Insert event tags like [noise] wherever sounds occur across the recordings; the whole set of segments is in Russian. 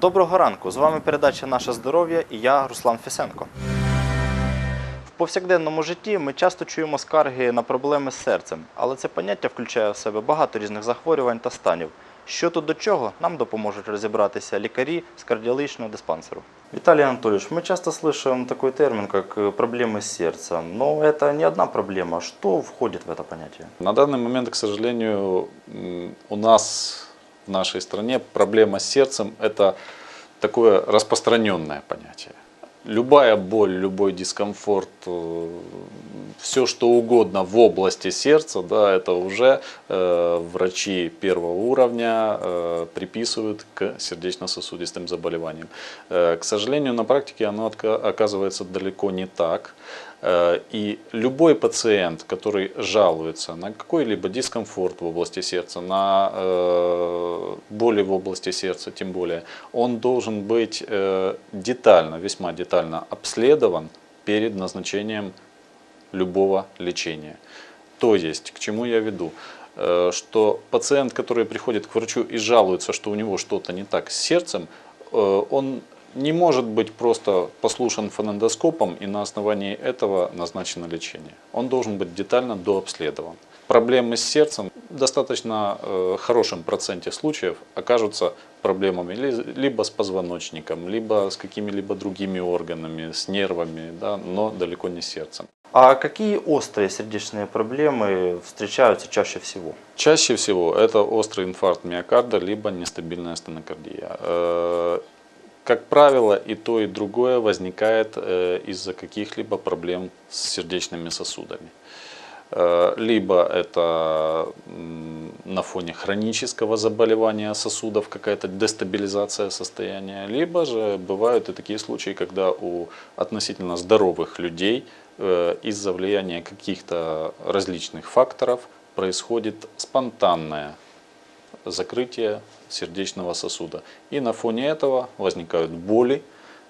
Доброго ранку! З вами передача Наше здоров'я і я Руслан Фісенко. В повсякденному житті ми часто чуємо скарги на проблеми з серцем, але це поняття включає в себе багато різних захворювань та станів. Що тут до чого, нам допоможуть розібратися лікарі з кардіологічного диспансеру. Виталий Анатольевич, мы часто слышим такой термин, как э, проблемы с сердцем, но это не одна проблема. Что входит в это понятие? На данный момент, к сожалению, м, у нас в нашей стране проблема с сердцем – это такое распространенное понятие. Любая боль, любой дискомфорт, все что угодно в области сердца, да, это уже э, врачи первого уровня э, приписывают к сердечно-сосудистым заболеваниям. Э, к сожалению, на практике оно оказывается далеко не так. Э, И любой пациент, который жалуется на какой-либо дискомфорт в области сердца, на э, боли в области сердца тем более, он должен быть э, детально, весьма детально обследован перед назначением любого лечения. То есть, к чему я веду? Э, Что пациент, который приходит к врачу и жалуется, что у него что-то не так с сердцем, э, он не может быть просто послушан фонендоскопом и на основании этого назначено лечение. Он должен быть детально дообследован. Проблемы с сердцем в достаточно э, хорошем проценте случаев окажутся проблемами ли- либо с позвоночником, либо с какими-либо другими органами, с нервами, да, но далеко не с сердцем. А какие острые сердечные проблемы встречаются чаще всего? Чаще всего это острый инфаркт миокарда, либо нестабильная стенокардия. Э, Как правило, и то, и другое возникает э, из-за каких-либо проблем с сердечными сосудами. Э, Либо это на фоне хронического заболевания сосудов, какая-то дестабилизация состояния, либо же бывают и такие случаи, когда у относительно здоровых людей э, из-за влияния каких-то различных факторов происходит спонтанное закрытие сердечного сосуда. И на фоне этого возникают боли,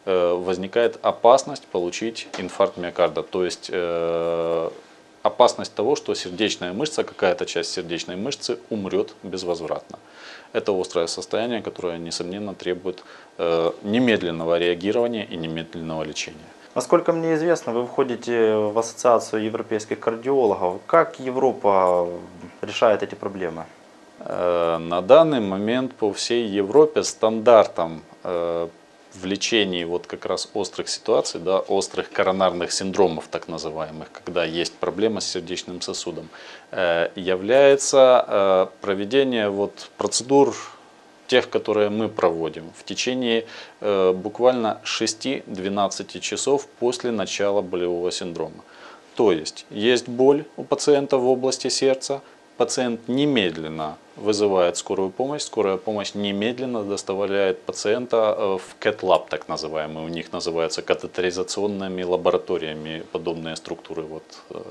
э, возникает опасность получить инфаркт миокарда. То есть опасность того, что сердечная мышца, какая-то часть сердечной мышцы умрет безвозвратно. Это острое состояние, которое, несомненно, требует э, немедленного реагирования и немедленного лечения. Насколько мне известно, вы входите в ассоциацию европейских кардиологов. Как Европа решает эти проблемы? Э, На данный момент по всей Европе стандартом э, в лечении вот как раз острых ситуаций, да, острых коронарных синдромов так называемых, когда есть проблема с сердечным сосудом, э, является э, проведение вот процедур тех, которые мы проводим в течение э, буквально 6-12 часов после начала болевого синдрома. То есть есть боль у пациента в области сердца, пациент немедленно вызывает скорую помощь, скорая помощь немедленно доставляет пациента э, в CAT-лаб, так называемый, у них называются катетеризационными лабораториями подобные структуры, вот э,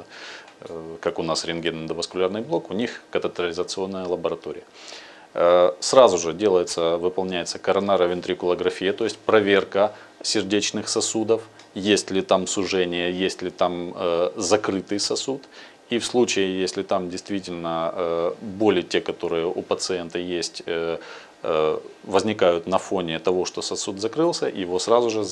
э, как у нас рентгенно-эндоваскулярный блок, у них катетеризационная лаборатория. Сразу же делается, выполняется коронаровентрикулография, то есть проверка сердечных сосудов, есть ли там сужение, есть ли там закрытый сосуд. И в случае, если там действительно э, боли, те, которые у пациента есть, э, э, возникают на фоне того, что сосуд закрылся, его сразу же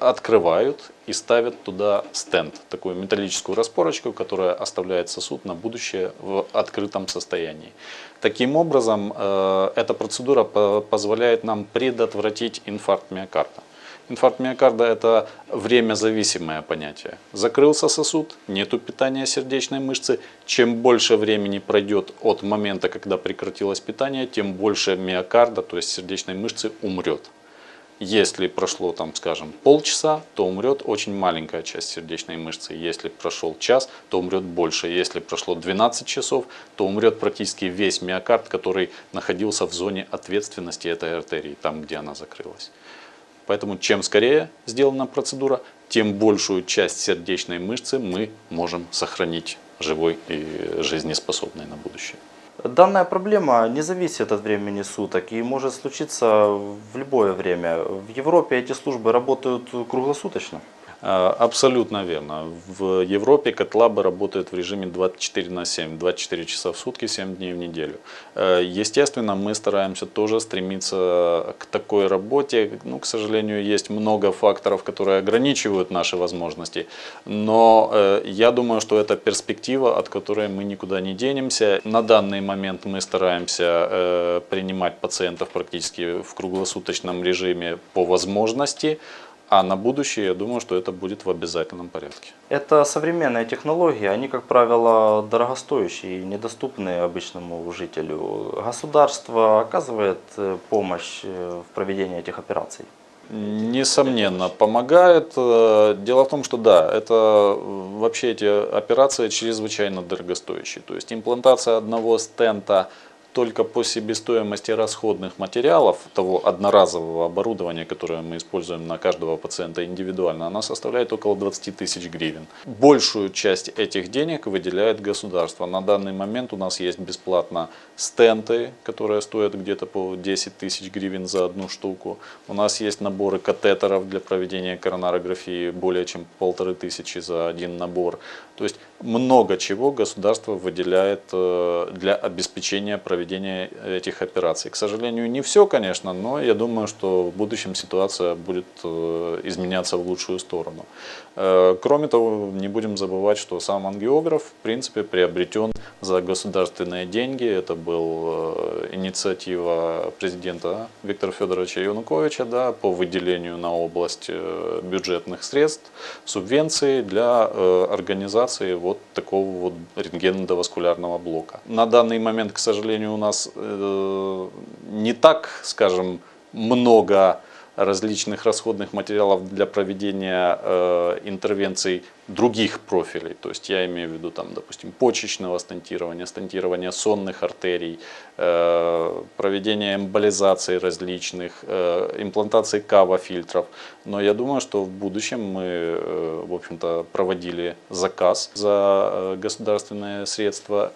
открывают и ставят туда стенд, такую металлическую распорочку, которая оставляет сосуд на будущее в открытом состоянии. Таким образом, эта процедура по- позволяет нам предотвратить инфаркт миокарда. Инфаркт миокарда – это времязависимое понятие. Закрылся сосуд, нету питания сердечной мышцы. Чем больше времени пройдет от момента, когда прекратилось питание, тем больше миокарда, то есть сердечной мышцы, умрет. Если прошло, там, скажем, полчаса, то умрет очень маленькая часть сердечной мышцы. Если прошел час, то умрет больше. Если прошло 12 часов, то умрет практически весь миокард, который находился в зоне ответственности этой артерии, там, где она закрылась. Поэтому чем скорее сделана процедура, тем большую часть сердечной мышцы мы можем сохранить живой и жизнеспособной на будущее. Данная проблема не зависит от времени суток и может случиться в любое время. В Европе эти службы работают круглосуточно. А, Абсолютно верно. В Европе котлабы работают в режиме 24 на 7, 24 часа в сутки, 7 дней в неделю. Э, Естественно, мы стараемся тоже стремиться к такой работе. Ну, к сожалению, есть много факторов, которые ограничивают наши возможности. Но э, я думаю, что это перспектива, от которой мы никуда не денемся. На данный момент мы стараемся э, принимать пациентов практически в круглосуточном режиме по возможности. А на будущее, я думаю, что это будет в обязательном порядке. Это современные технологии, они, как правило, дорогостоящие и недоступны обычному жителю. Государство оказывает э, помощь э, в проведении этих операций. Несомненно, помогает. Э, Дело в том, что да, это вообще эти операции чрезвычайно дорогостоящие. То есть имплантация одного стента только по себестоимости расходных материалов, того одноразового оборудования, которое мы используем на каждого пациента индивидуально, она составляет около 20 тысяч гривен. Большую часть этих денег выделяет государство. На данный момент у нас есть бесплатно стенты, которые стоят где-то по 10 тысяч гривен за одну штуку. У нас есть наборы катетеров для проведения коронарографии более чем полторы тысячи за один набор. То есть много чего государство выделяет э, для обеспечения проведения этих операций. К сожалению, не все, конечно, но я думаю, что в будущем ситуация будет э, изменяться в лучшую сторону. Э, Кроме того, не будем забывать, что сам ангиограф, в принципе, приобретен за государственные деньги. Это была инициатива президента Виктора Федоровича Януковича да, по выделению на область бюджетных средств, субвенций для э, организации вот такого вот рентгеноваскулярного блока. На данный момент, к сожалению, у нас э, не так, скажем, много различных расходных материалов для проведения э, интервенций других профилей. То есть я имею в виду, там, допустим, почечного стентирования, стентирования сонных артерий, э, проведения эмболизаций различных, э, имплантации кава-фильтров. Но я думаю, что в будущем мы, э, в общем-то, проводили заказ за э, государственные средства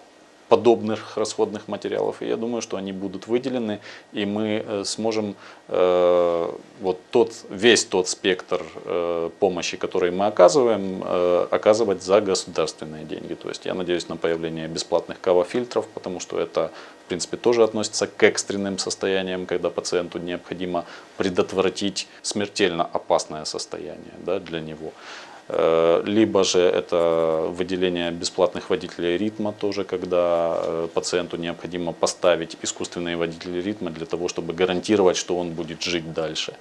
подобных расходных материалов. И я думаю, что они будут выделены, и мы э, сможем э, вот тот, весь тот спектр э, помощи, который мы оказываем, э, оказывать за государственные деньги. То есть я надеюсь на появление бесплатных кава-фильтров, потому что это, в принципе, тоже относится к экстренным состояниям, когда пациенту необходимо предотвратить смертельно опасное состояние да, для него. Э, Либо же это выделение бесплатных водителей ритма тоже, когда э, пациенту необходимо поставить искусственные водители ритма для того, чтобы гарантировать, что он будет жить дальше.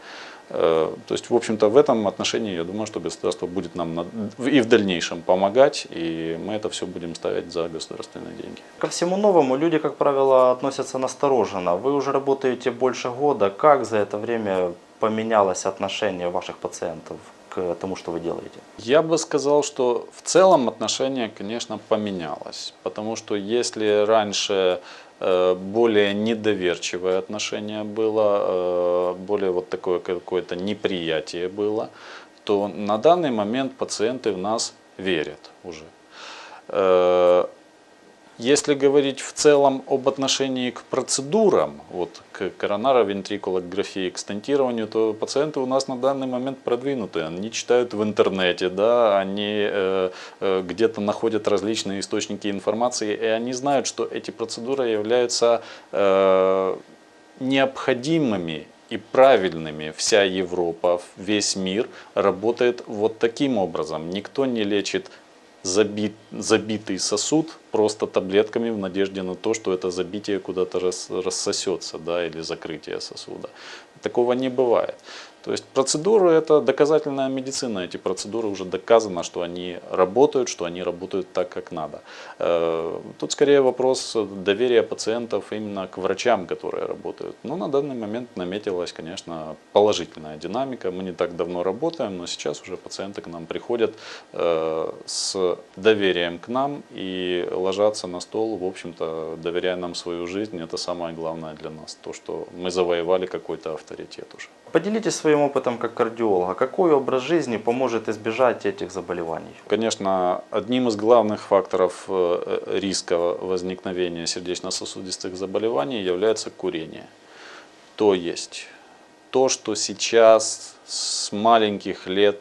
Э, То есть, в общем-то, в этом отношении я думаю, что государство будет нам на- и в дальнейшем помогать, и мы это все будем ставить за государственные деньги. Ко всему новому люди, как правило, относятся настороженно. Вы уже работаете больше года. Как за это время поменялось отношение ваших пациентов к тому, что вы делаете? Я бы сказал, что в целом отношение, конечно, поменялось. Потому что если раньше э, более недоверчивое отношение было, э, более вот такое какое-то неприятие было, то на данный момент пациенты в нас верят уже. Если говорить в целом об отношении к процедурам, вот к коронаровентрикулографии, к стентированию, то пациенты у нас на данный момент продвинутые. Они читают в интернете, да, они э, э, где-то находят различные источники информации, и они знают, что эти процедуры являются э, необходимыми и правильными. Вся Европа, весь мир работает вот таким образом. Никто не лечит забит, забитый сосуд просто таблетками в надежде на то, что это забитие куда-то рас, рассосется, да, или закрытие сосуда. Такого не бывает. То есть процедуры это доказательная медицина. Эти процедуры уже доказано, что они работают, что они работают так, как надо. Э, Тут скорее вопрос доверия пациентов именно к врачам, которые работают. Но на данный момент наметилась, конечно, положительная динамика. Мы не так давно работаем, но сейчас уже пациенты к нам приходят э, с доверием к нам и ложатся на стол, в общем-то, доверяя нам свою жизнь. Это самое главное для нас, то, что мы завоевали какой-то авторитет уже. Поделитесь своим опытом как кардиолога. Какой образ жизни поможет избежать этих заболеваний? Конечно, одним из главных факторов э, риска возникновения сердечно-сосудистых заболеваний является курение. То есть то, что сейчас с маленьких лет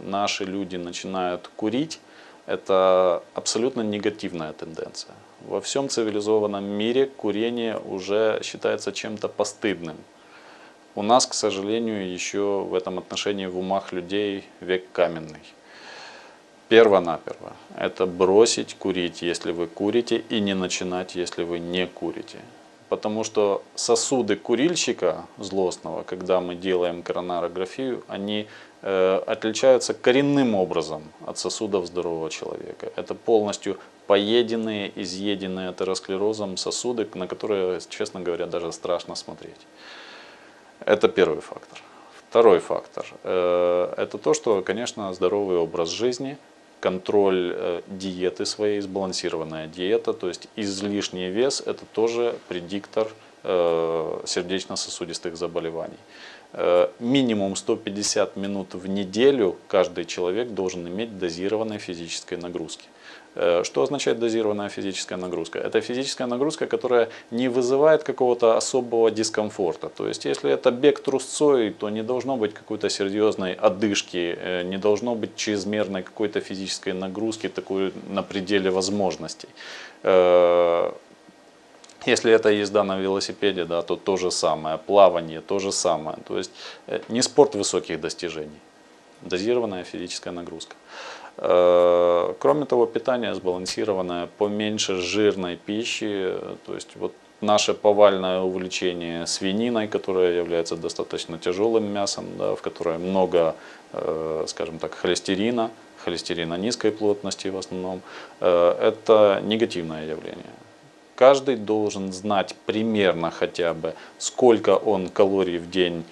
наши люди начинают курить, это абсолютно негативная тенденция. Во всем цивилизованном мире курение уже считается чем-то постыдным. У нас, к сожалению, еще в этом отношении в умах людей век каменный. Перво-наперво – это бросить курить, если вы курите, и не начинать, если вы не курите. Потому что сосуды курильщика злостного, когда мы делаем коронарографию, они э, отличаются коренным образом от сосудов здорового человека. Это полностью поеденные, изъеденные атеросклерозом сосуды, на которые, честно говоря, даже страшно смотреть. Это первый фактор. Второй фактор э, – это то, что, конечно, здоровый образ жизни, контроль э, диеты своей, сбалансированная диета, то есть излишний вес – это тоже предиктор э, сердечно-сосудистых заболеваний. Минимум 150 минут в неделю каждый человек должен иметь дозированной физической нагрузки. Э, Что означает дозированная физическая нагрузка? Это физическая нагрузка, которая не вызывает какого-то особого дискомфорта. То есть, если это бег трусцой, то не должно быть какой-то серьезной одышки, э, не должно быть чрезмерной какой-то физической нагрузки, такой на пределе возможностей. Э, Если это езда на велосипеде, да, то то же самое, плавание то же самое. То есть не спорт высоких достижений, дозированная физическая нагрузка. Э, Кроме того, питание сбалансированное, поменьше жирной пищи, то есть вот наше повальное увлечение свининой, которая является достаточно тяжелым мясом, да, в которой много, э, скажем так, холестерина, холестерина низкой плотности в основном, э, это негативное явление. Каждый должен знать примерно хотя бы, сколько он калорий в день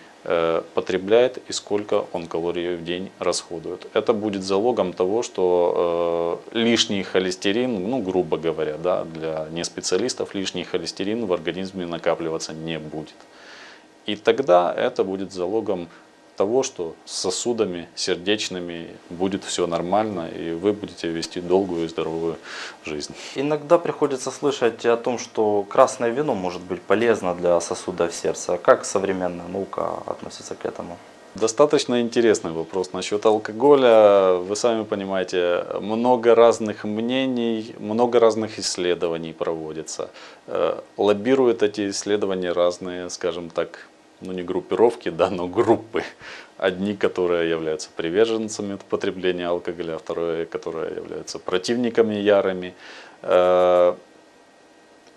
потребляет и сколько он калорий в день расходует. Это будет залогом того, что э, лишний холестерин, ну грубо говоря, да, для неспециалистов лишний холестерин в организме накапливаться не будет. И тогда это будет залогом того, что с сосудами сердечными будет все нормально, и вы будете вести долгую и здоровую жизнь. Иногда приходится слышать о том, что красное вино может быть полезно для сосудов сердца. Как современная наука относится к этому? Достаточно интересный вопрос насчет алкоголя. Вы сами понимаете, много разных мнений, много разных исследований проводится. Э, Лоббируют эти исследования разные, скажем так, ну не группировки, [laughs] да, но группы. Одни, которые являются приверженцами употребления алкоголя, а вторые, которые являются противниками ярыми. Э,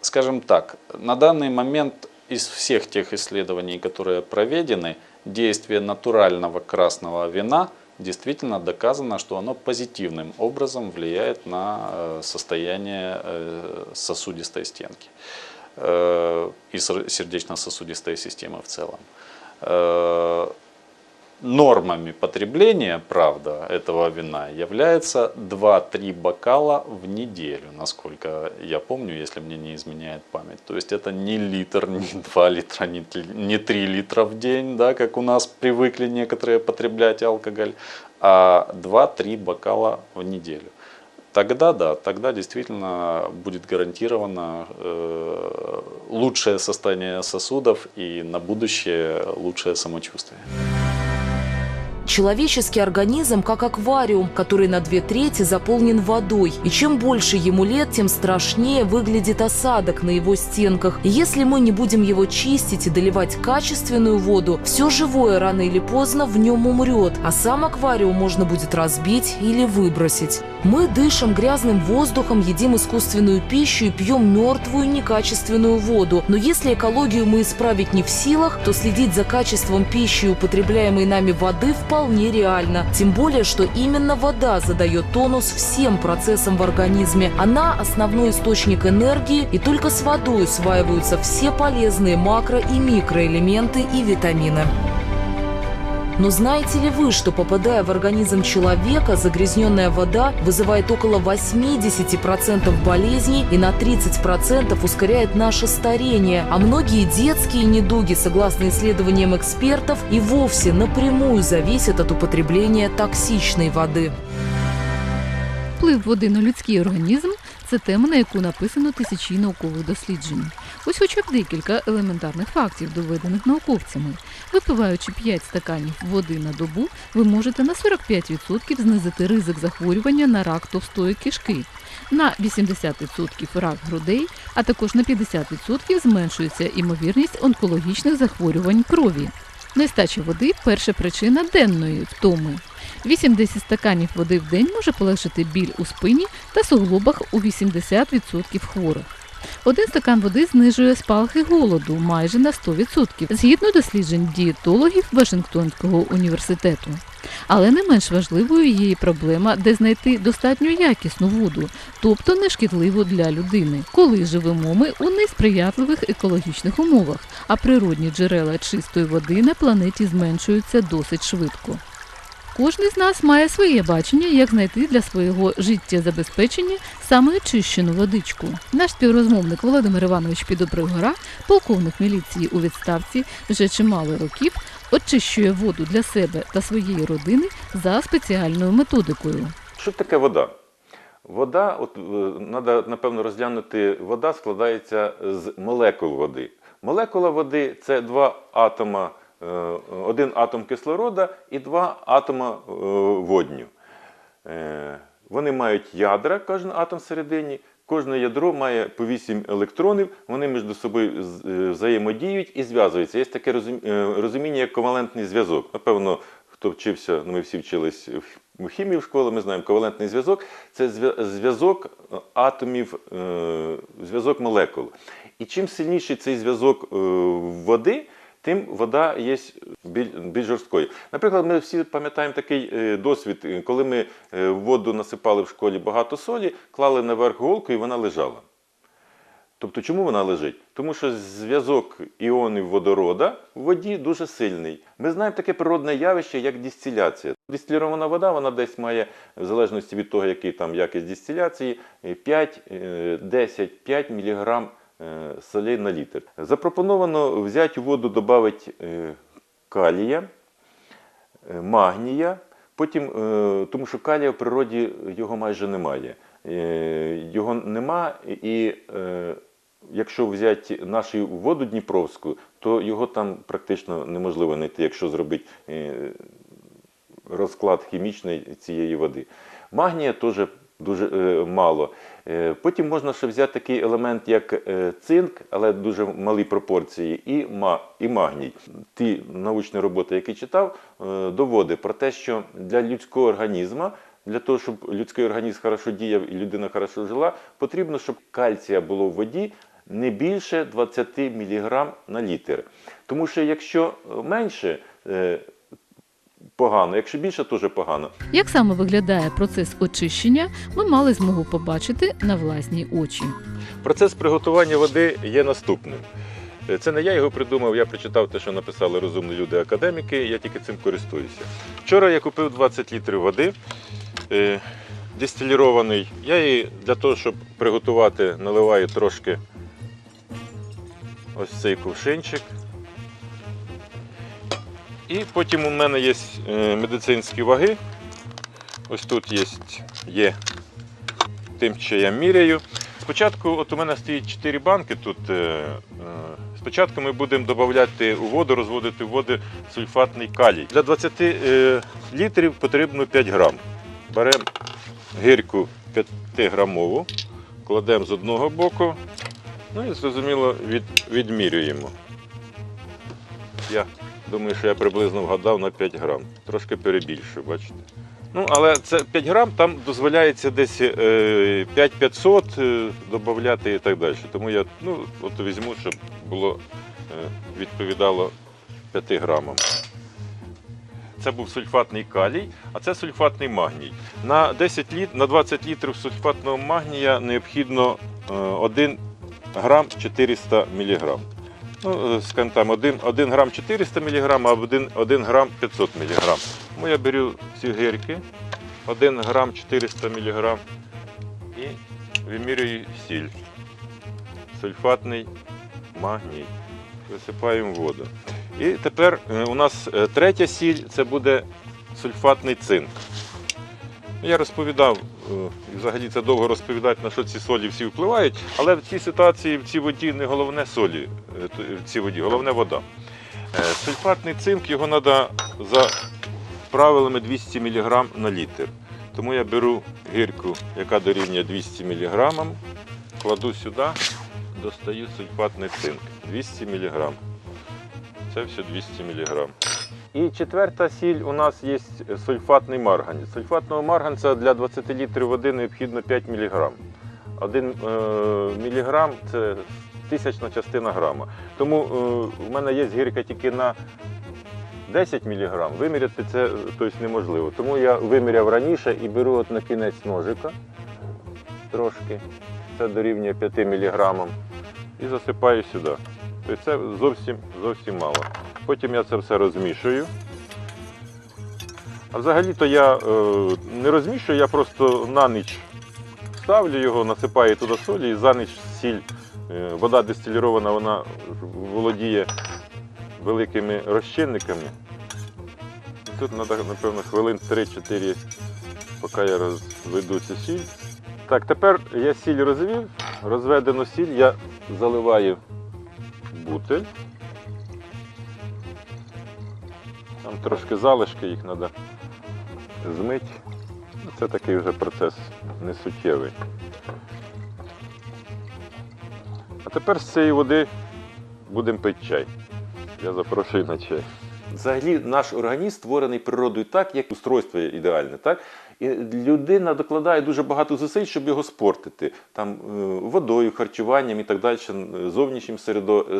Скажем так, на данный момент из всех тех исследований, которые проведены, действие натурального красного вина действительно доказано, что оно позитивным образом влияет на э, состояние э, сосудистой стенки и сер- сердечно-сосудистой системы в целом. Э, Нормами потребления, правда, этого вина является 2-3 бокала в неделю, насколько я помню, если мне не изменяет память. То есть это не литр, [laughs] не 2 литра, не 3 литра в день, да, как у нас привыкли некоторые потреблять алкоголь, а 2-3 бокала в неделю. Тогда да, тогда действительно будет гарантировано э, лучшее состояние сосудов и на будущее лучшее самочувствие. Человеческий организм как аквариум, который на две трети заполнен водой. И чем больше ему лет, тем страшнее выглядит осадок на его стенках. И если мы не будем его чистить и доливать качественную воду, все живое рано или поздно в нем умрет, а сам аквариум можно будет разбить или выбросить. Мы дышим грязным воздухом, едим искусственную пищу и пьем мертвую некачественную воду. Но если экологию мы исправить не в силах, то следить за качеством пищи употребляемой нами воды вполне реально. Тем более, что именно вода задает тонус всем процессам в организме. Она – основной источник энергии, и только с водой усваиваются все полезные макро- и микроэлементы и витамины. Но знаете ли вы, что попадая в организм человека, загрязненная вода вызывает около 80% болезней и на 30% ускоряет наше старение, а многие детские недуги, согласно исследованиям экспертов, и вовсе напрямую зависят от употребления токсичной воды. Вплив води на людський організм це тема, на яку написано тисячі наукових досліджень. Ось хоча б декілька елементарних фактів, доведених науковцями. Випиваючи 5 стаканів води на добу, ви можете на 45% знизити ризик захворювання на рак товстої кишки, на 80% рак грудей, а також на 50% зменшується імовірність онкологічних захворювань крові. Нестача води перша причина денної втоми. 80 стаканів води в день може полегшити біль у спині та суглобах у 80% хворих. Один стакан води знижує спалахи голоду майже на 100%, згідно досліджень дієтологів Вашингтонського університету. Але не менш важливою є і проблема, де знайти достатньо якісну воду, тобто нешкідливу для людини, коли живемо ми у несприятливих екологічних умовах, а природні джерела чистої води на планеті зменшуються досить швидко. Кожний з нас має своє бачення, як знайти для свого життєзабезпечення саме очищену водичку. Наш співрозмовник Володимир Іванович Підобригора, полковник міліції у відставці, вже чимало років очищує воду для себе та своєї родини за спеціальною методикою. Що таке вода? Вода, от треба, напевно, розглянути, вода складається з молекул води. Молекула води це два атома, один атом кислорода і два атома е, водню. Е, Вони мають ядра, кожен атом всередині. Кожне ядро має по 8 електронів, вони між собою е, взаємодіють і зв'язуються. Є таке е, розуміння, як ковалентний зв'язок. Напевно, хто вчився, ну ми всі вчились в хімії в школі, ми знаємо, ковалентний зв'язок це зв'язок е, атомів, е, зв'язок молекул. І чим сильніший цей зв'язок е, води, тим вода є біль- більш жорсткою. Наприклад, ми всі пам'ятаємо такий е, досвід, е, коли ми е, в воду насипали в школі багато солі, клали наверх голку і вона лежала. Тобто, чому вона лежить? Тому що зв'язок іонів водорода в воді дуже сильний. Ми знаємо таке природне явище, як дистиляція. Дистилірована вода, вона десь має, в залежності від того, який там якість дистиляції, 5, е, 10, 5 мг солей на літр. Запропоновано взяти у воду, додати е, калія, е, магнія, потім, е, тому що калія в природі його майже немає. Е, Його нема, і е, якщо взяти нашу воду Дніпровську, то його там практично неможливо знайти, якщо зробити е, розклад хімічний цієї води. Магнія теж дуже е, мало. Е, Потім можна ще взяти такий елемент, як е, цинк, але дуже в малій пропорції, і, і магній. Ті научні роботи, які читав, е, доводить про те, що для людського організму, для того, щоб людський організм хорошо діяв і людина хорошо жила, потрібно, щоб кальція було в воді не більше 20 мг на літр. Тому що якщо менше, погано, якщо більше, теж погано. Як саме виглядає процес очищення, ми мали змогу побачити на власні очі. Процес приготування води є наступним. Е, Це не я його придумав, я прочитав те, що написали розумні люди-академіки, я тільки цим користуюся. Вчора я купив 20 літрів води, е, дистилірований. Я її для того, щоб приготувати, наливаю трошки ось цей кувшинчик. І потім у мене є е, медицинські ваги. Ось тут є, є тим, що я міряю. Спочатку, от у мене стоїть 4 банки тут. е, е, Спочатку ми будемо додавати у воду, розводити в воду сульфатний калій. Для 20 е, літрів потрібно 5 грам. Беремо гирьку 5 грамову, кладемо з одного боку, ну і зрозуміло від, відмірюємо. Думаю, що я приблизно вгадав на 5 грам. Трошки перебільшую, бачите. Ну, але це 5 грам, там дозволяється десь е, 5500 е, додати і так далі. Тому я ну, от візьму, щоб було е, відповідало 5 грамам. Це був сульфатний калій, а це сульфатний магній. На 10 літ, на 20 літрів сульфатного магнія необхідно е, 1 грам 400 міліграм. Ну, скажімо там, 1, 1 грам 400 мг, а 1, 1 грам 500 мг. Тому я беру ці гирки, 1 грам 400 мг і вимірюю сіль. Сульфатний магній. Висипаємо воду. І тепер е, у нас е, третя сіль це буде сульфатний цинк. Я розповідав взагалі це довго розповідати, на що ці солі всі впливають, але в цій ситуації в цій воді не головне солі, е, в цій воді, головне вода. Е, Сульфатний цинк його треба за правилами 200 мг на літр. Тому я беру гірку, яка дорівнює 200 мг, кладу сюди, достаю сульфатний цинк 200 мг. Це все 200 мг. І четверта сіль у нас є сульфатний марганець. Сульфатного марганця для 20 літрів води необхідно 5 мг. Один е, міліграм це тисячна частина грама. Тому е, в мене є гірка тільки на 10 мг. Виміряти це е, тобто, неможливо. Тому я виміряв раніше і беру от на кінець ножика трошки. Це дорівнює 5 мг. І засипаю сюди. Тобто це зовсім, зовсім мало. Потім я це все розмішую. А взагалі-то я е, не розмішую, я просто на ніч ставлю його, насипаю туди солі і за ніч сіль. Е, вода дистилірована, вона володіє великими розчинниками. І Тут треба, напевно, хвилин 3-4, поки я розведу цю сіль. Так, тепер я сіль розвів, розведену сіль я заливаю в бутиль. Там трошки залишки, їх треба змити. Ну, Це такий вже процес несуттєвий. А тепер з цієї води будемо пити чай. Я запрошую на чай. Взагалі наш організм створений природою так, як устройство ідеальне, так? І людина докладає дуже багато зусиль, щоб його спортити. Там е, водою, харчуванням і так далі, зовнішнім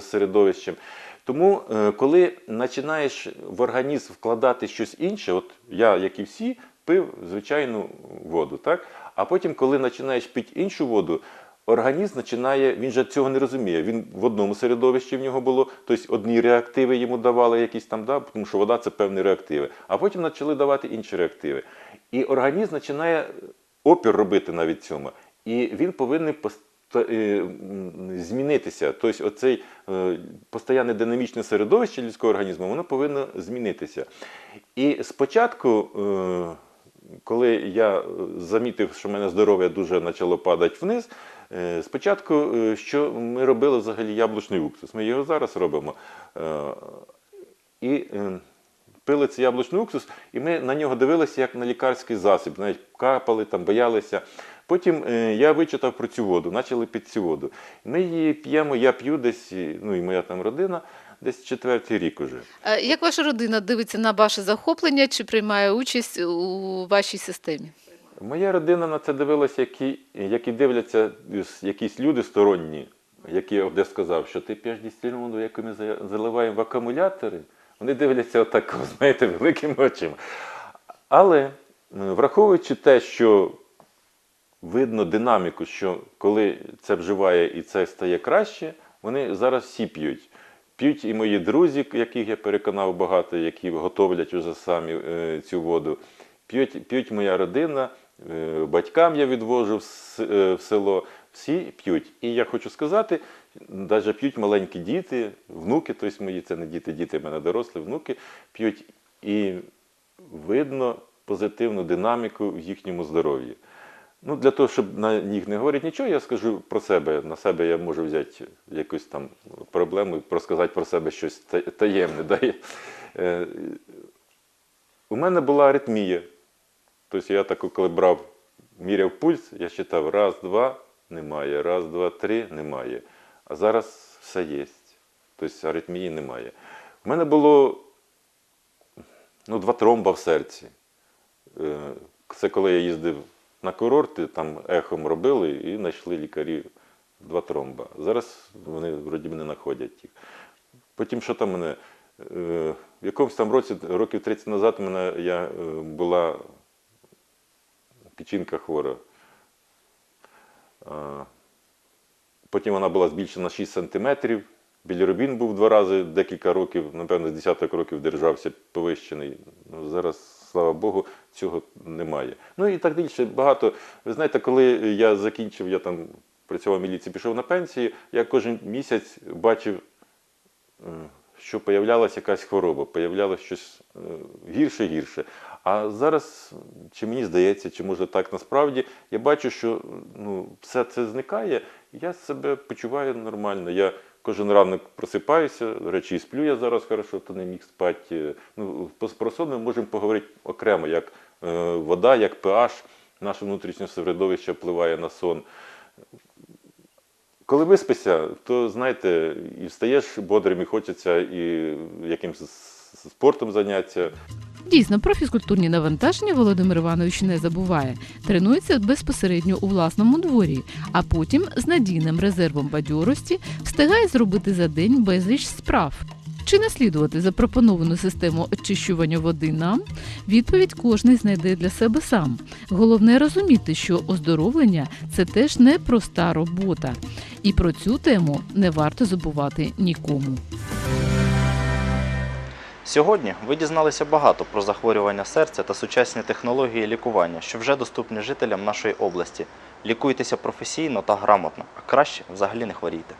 середовищем. Тому, е, коли починаєш в організм вкладати щось інше, от я, як і всі, пив звичайну воду, так? А потім, коли починаєш пити іншу воду, організм починає, він же цього не розуміє. Він в одному середовищі в нього було, тобто одні реактиви йому давали якісь там, да, тому що вода це певні реактиви. А потім почали давати інші реактиви. І організм починає опір робити навіть цьому. І він повинен е, змінитися. Тобто, оцей е, постійне динамічне середовище людського організму, воно повинно змінитися. І спочатку. е, коли я замітив, що в мене здоров'я дуже почало падати вниз, спочатку, е, що ми робили взагалі яблучний уксус. Ми його зараз робимо. Е, І е, пили цей яблучний уксус, і ми на нього дивилися як на лікарський засіб, навіть капали, там, боялися. Потім е, я вичитав про цю воду, почали пити цю воду. Ми її п'ємо, я п'ю десь, ну і моя там родина, десь четвертий рік уже. Е, Як ваша родина дивиться на ваше захоплення чи приймає участь у вашій системі? Моя родина на це дивилася, які, які дивляться якісь люди сторонні, які я де сказав, що ти п'єш дистильну воду, яку ми заливаємо в акумулятори. Вони дивляться отак, знаєте, [laughs] великими очима. Але е, враховуючи те, що видно динаміку, що коли це вживає і це стає краще, вони зараз всі п'ють. П'ють і мої друзі, яких я переконав багато, які готовлять уже самі е, цю воду. П'ють, п'ють моя родина, батькам я відвожу е, в село. Всі п'ють. І я хочу сказати, навіть п'ють маленькі діти, внуки, тобто мої це не діти, діти в мене дорослі, внуки п'ють. І видно позитивну динаміку в їхньому здоров'ї. Ну, для того, щоб на них не говорити нічого, я скажу про себе. На себе я можу взяти якусь там проблему розказати про себе щось таємне. Да? Е, У мене була аритмія. Тобто я таку, коли брав, міряв пульс, я читав раз, два, немає, раз, два, три, немає. А зараз все є. Тобто аритмії немає. У мене було ну, два тромба в серці. Е, Це коли я їздив на курорти, там ехом робили і знайшли лікарі два тромба. Зараз вони вроді мене знаходять їх. Потім що там мене? е, В якомусь там році, років 30 назад, мене я е, була печінка хвора. Потім вона була збільшена на 6 сантиметрів. Білірубін був два рази декілька років, напевно, з десяток років держався повищений. Ну, зараз, слава Богу, цього немає. Ну і так більше багато. Ви знаєте, коли я закінчив, я там працював в міліції, пішов на пенсію, я кожен місяць бачив, е, що появлялася якась хвороба, появлялося щось е, гірше гірше. А зараз, чи мені здається, чи може так насправді, я бачу, що ну, все це зникає, і я себе почуваю нормально. Я кожен ранок просипаюся, до речі, і сплю я зараз хорошо, то не міг спати. Ну, про сон ми можемо поговорити окремо, як е, вода, як pH, наше внутрішнє середовище впливає на сон. Коли виспишся, то знаєте, і встаєш бодрим, і хочеться і якимось спортом зайнятися. Дійсно, про фізкультурні навантаження Володимир Іванович не забуває. Тренується безпосередньо у власному дворі, а потім з надійним резервом бадьорості встигає зробити за день безліч справ. Чи наслідувати запропоновану систему очищування води нам? Відповідь кожний знайде для себе сам. Головне розуміти, що оздоровлення це теж не проста робота, і про цю тему не варто забувати нікому. Сьогодні ви дізналися багато про захворювання серця та сучасні технології лікування, що вже доступні жителям нашої області. Лікуйтеся професійно та грамотно, а краще взагалі не хворійте.